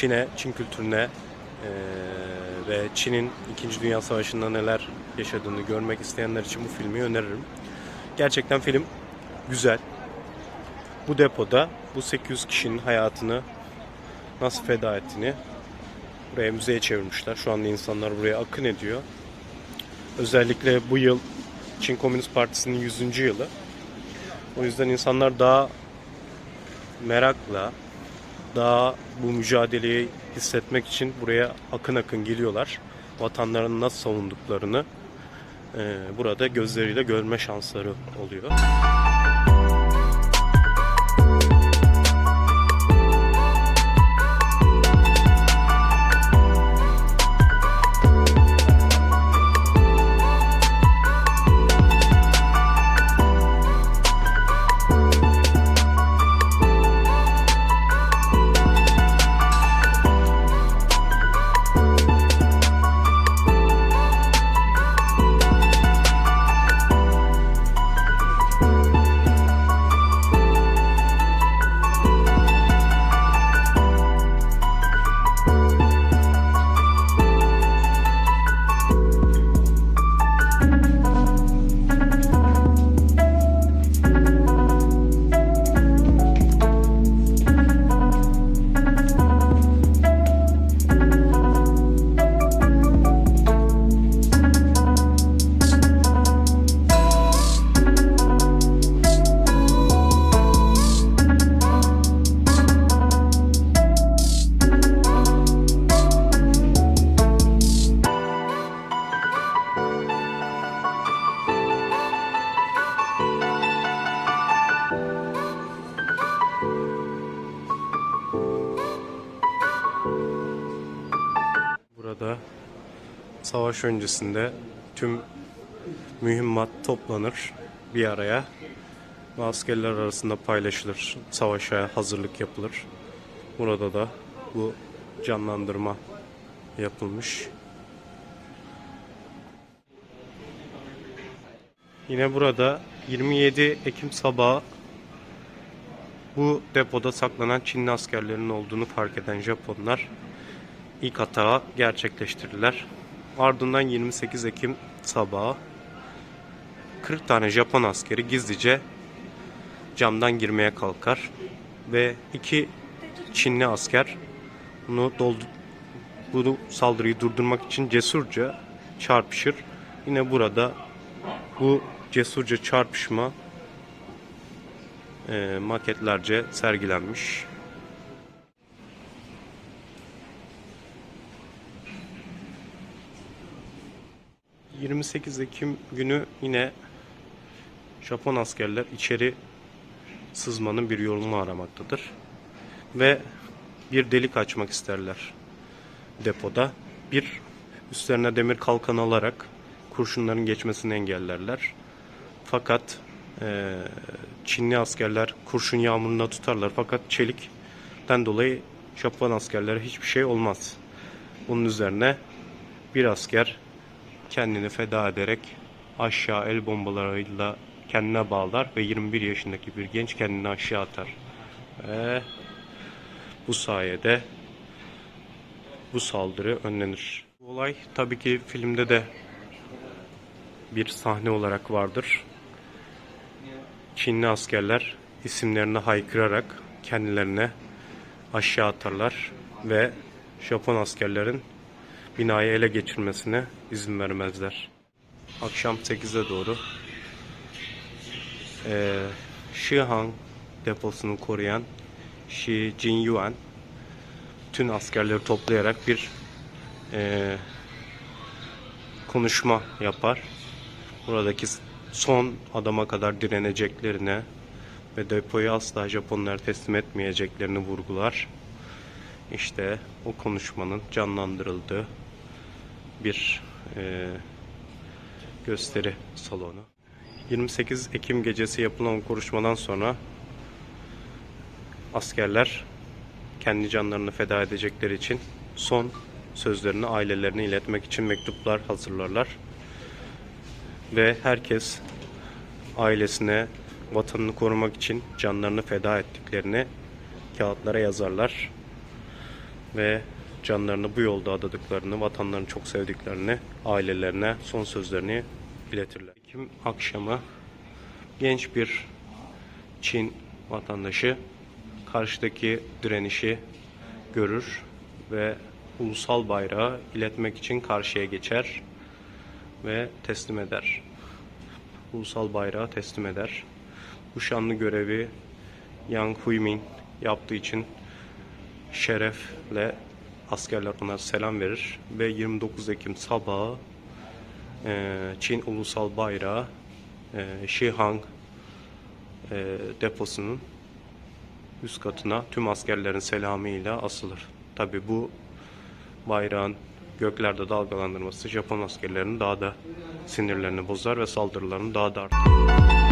Çin'e, Çin kültürüne eee, ve Çin'in 2. Dünya Savaşı'nda neler yaşadığını görmek isteyenler için bu filmi öneririm. Gerçekten film güzel. Bu depoda bu 800 kişinin hayatını nasıl feda ettiğini buraya müzeye çevirmişler. Şu anda insanlar buraya akın ediyor. Özellikle bu yıl Çin Komünist Partisi'nin 100. yılı. O yüzden insanlar daha merakla, daha bu mücadeleyi hissetmek için buraya akın akın geliyorlar. Vatanlarını nasıl savunduklarını eee, burada gözleriyle görme şansları oluyor. Savaş öncesinde tüm mühimmat toplanır bir araya askerler arasında paylaşılır. Savaşa hazırlık yapılır. Burada da bu canlandırma yapılmış. Yine burada 27 Ekim sabahı bu depoda saklanan Çinli askerlerin olduğunu fark eden Japonlar ilk atağı gerçekleştirdiler. Ardından 28 Ekim sabahı 40 tane Japon askeri gizlice camdan girmeye kalkar ve iki Çinli asker bunu doldu bu saldırıyı durdurmak için cesurca çarpışır. Yine burada bu cesurca çarpışma eee, maketlerce sergilenmiş. 28 Ekim günü yine Japon askerler içeri sızmanın bir yolunu aramaktadır. Ve bir delik açmak isterler depoda. Bir üstlerine demir kalkan alarak kurşunların geçmesini engellerler. Fakat eee, Çinli askerler kurşun yağmuruna tutarlar. Fakat çelikten dolayı Japon askerlere hiçbir şey olmaz. Bunun üzerine bir asker kendini feda ederek aşağı el bombalarıyla kendine bağlar ve 21 yaşındaki bir genç kendini aşağı atar. Ve bu sayede bu saldırı önlenir. Bu olay tabii ki filmde de bir sahne olarak vardır. Çinli askerler isimlerini haykırarak kendilerine aşağı atarlar ve Japon askerlerin binayı ele geçirmesine izin vermezler. Akşam 8'e doğru eee Shihan deposunu koruyan Shi Jinyuan tüm askerleri toplayarak bir eee, konuşma yapar. Buradaki son adama kadar direneceklerine ve depoyu asla Japonlara teslim etmeyeceklerini vurgular. İşte o konuşmanın canlandırıldığı bir eee, gösteri salonu. 28 Ekim gecesi yapılan konuşmadan sonra askerler kendi canlarını feda edecekleri için son sözlerini ailelerine iletmek için mektuplar hazırlarlar. Ve herkes ailesine vatanını korumak için canlarını feda ettiklerini kağıtlara yazarlar. ve canlarını bu yolda adadıklarını, vatanlarını çok sevdiklerini, ailelerine son sözlerini iletirler. Ekim akşamı genç bir Çin vatandaşı karşıdaki direnişi görür ve ulusal bayrağı iletmek için karşıya geçer ve teslim eder. Ulusal bayrağı teslim eder. Bu şanlı görevi Yang Huimin yaptığı için şerefle askerler ona selam verir ve 29 Ekim sabahı e, Çin ulusal bayrağı e, Shihang e, deposunun üst katına tüm askerlerin selamıyla asılır. Tabi bu bayrağın göklerde dalgalandırması Japon askerlerinin daha da sinirlerini bozar ve saldırılarını daha da arttırır.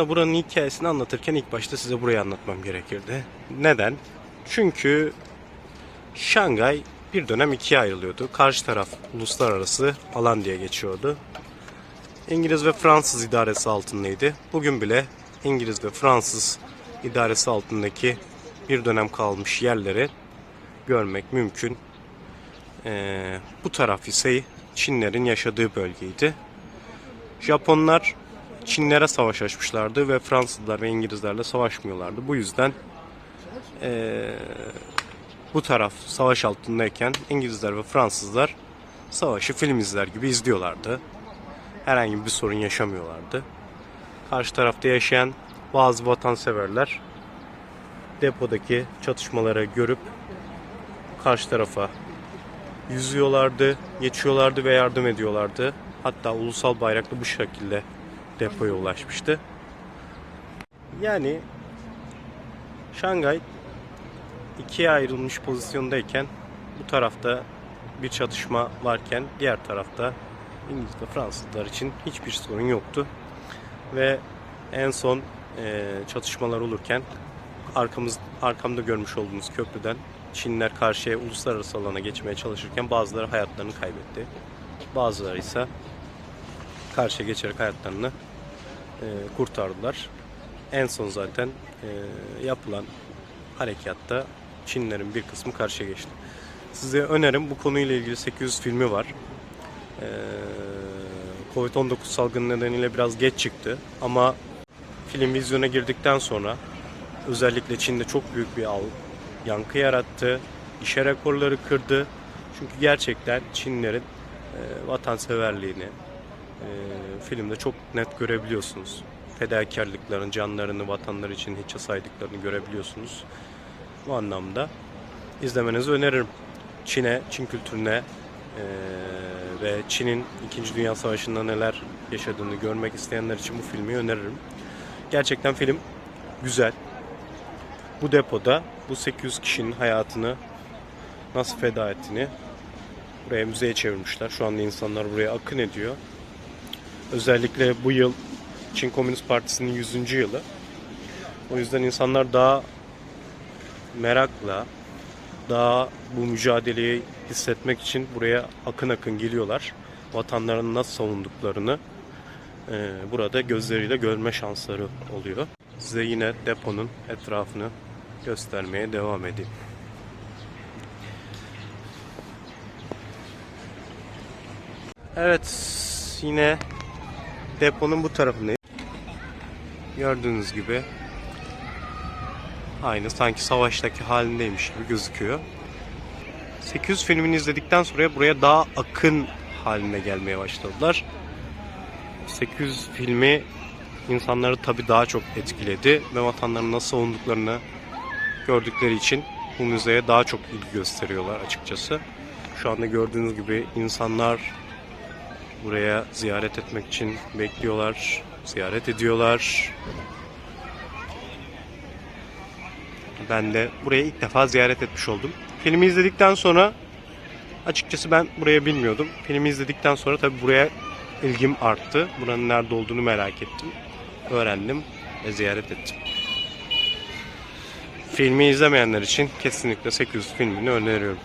Aslında buranın hikayesini anlatırken ilk başta size burayı anlatmam gerekirdi. Neden? Çünkü Şangay bir dönem ikiye ayrılıyordu. Karşı taraf uluslararası alan diye geçiyordu. İngiliz ve Fransız idaresi altındaydı. Bugün bile İngiliz ve Fransız idaresi altındaki bir dönem kalmış yerleri görmek mümkün. Ee, bu taraf ise Çinlerin yaşadığı bölgeydi. Japonlar Çinlere savaş açmışlardı ve Fransızlar ve İngilizlerle savaşmıyorlardı. Bu yüzden eee, bu taraf savaş altındayken İngilizler ve Fransızlar savaşı film izler gibi izliyorlardı. Herhangi bir sorun yaşamıyorlardı. Karşı tarafta yaşayan bazı vatanseverler depodaki çatışmaları görüp karşı tarafa yüzüyorlardı, geçiyorlardı ve yardım ediyorlardı. Hatta ulusal bayrak da bu şekilde depoya ulaşmıştı. Yani Şangay ikiye ayrılmış pozisyondayken bu tarafta bir çatışma varken diğer tarafta İngiliz ve Fransızlar için hiçbir sorun yoktu. Ve en son e, çatışmalar olurken arkamız arkamda görmüş olduğunuz köprüden Çinler karşıya uluslararası alana geçmeye çalışırken bazıları hayatlarını kaybetti. Bazıları ise karşıya geçerek hayatlarını kurtardılar. En son zaten e, yapılan harekatta Çinlerin bir kısmı karşıya geçti. Size önerim bu konuyla ilgili 800 filmi var. E, Covid-19 salgını nedeniyle biraz geç çıktı ama film vizyona girdikten sonra özellikle Çin'de çok büyük bir al, yankı yarattı. İşe rekorları kırdı. Çünkü gerçekten Çinlerin e, vatanseverliğini e, filmde çok net görebiliyorsunuz. Fedakarlıkların, canlarını vatanları için hiçe saydıklarını görebiliyorsunuz. Bu anlamda izlemenizi öneririm. Çin'e, Çin kültürüne e, ve Çin'in 2. Dünya Savaşı'nda neler yaşadığını görmek isteyenler için bu filmi öneririm. Gerçekten film güzel. Bu depoda bu 800 kişinin hayatını nasıl feda ettiğini buraya müzeye çevirmişler. Şu anda insanlar buraya akın ediyor. Özellikle bu yıl Çin Komünist Partisi'nin 100. yılı. O yüzden insanlar daha merakla, daha bu mücadeleyi hissetmek için buraya akın akın geliyorlar. Vatanlarını nasıl savunduklarını e, burada gözleriyle görme şansları oluyor. Size yine deponun etrafını göstermeye devam edeyim. Evet, yine deponun bu tarafındayım. Gördüğünüz gibi aynı sanki savaştaki halindeymiş gibi gözüküyor. 800 filmini izledikten sonra buraya daha akın haline gelmeye başladılar. 800 filmi insanları tabii daha çok etkiledi ve vatanlarını nasıl savunduklarını gördükleri için bu müzeye daha çok ilgi gösteriyorlar açıkçası. Şu anda gördüğünüz gibi insanlar buraya ziyaret etmek için bekliyorlar, ziyaret ediyorlar. Ben de buraya ilk defa ziyaret etmiş oldum. Filmi izledikten sonra açıkçası ben buraya bilmiyordum. Filmi izledikten sonra tabii buraya ilgim arttı. Buranın nerede olduğunu merak ettim. Öğrendim ve ziyaret ettim. Filmi izlemeyenler için kesinlikle 800 filmini öneriyorum.